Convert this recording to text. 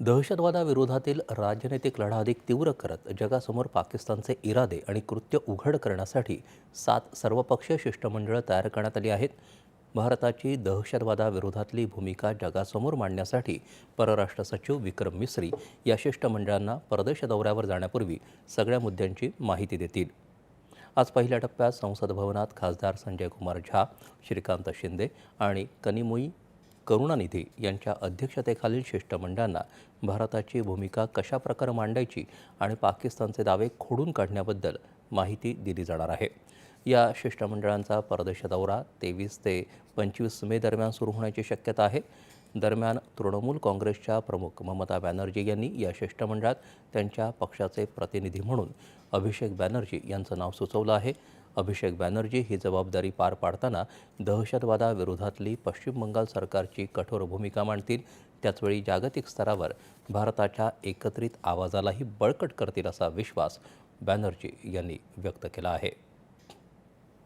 दहशतवादाविरोधातील राजनैतिक लढा अधिक तीव्र करत जगासमोर पाकिस्तानचे इरादे आणि कृत्य उघड करण्यासाठी सात सर्वपक्षीय शिष्टमंडळं तयार करण्यात आली आहेत. भारताची दहशतवादाविरोधातली भूमिका जगासमोर मांडण्यासाठी परराष्ट्र सचिव विक्रम मिस्री या शिष्टमंडळांना परदेश दौऱ्यावर जाण्यापूर्वी सगळ्या मुद्द्यांची माहिती देतील. आज पहिल्या टप्प्यात संसद भवनात खासदार संजय कुमार झा श्रीकांत शिंदे आणि कनिमोई करुणानिधी यांच्या अध्यक्षतेखालील शिष्टमंडळांना भारताची भूमिका कशा प्रकारे मांडायची आणि पाकिस्तानचे दावे खोडून काढण्याबद्दल माहिती दिली जाणार आहे. या शिष्टमंडळांचा परदेश दौरा तेवीस ते पंचवीस मे दरम्यान सुरू होण्याची शक्यता आहे. दरम्यान तृणमूल काँग्रेसच्या प्रमुख ममता बॅनर्जी यांनी या शिष्टमंडळात त्यांच्या पक्षाचे प्रतिनिधी म्हणून अभिषेक बॅनर्जी यांचं नाव सुचवलं आहे. अभिषेक बॅनर्जी ही जबाबदारी पार पाडताना दहशतवादाविरोधातली पश्चिम बंगाल सरकारची कठोर भूमिका मांडतील. त्याचवेळी जागतिक स्तरावर भारताच्या एकत्रित आवाजालाही बळकट करतील असा विश्वास बॅनर्जी यांनी व्यक्त केला आहे.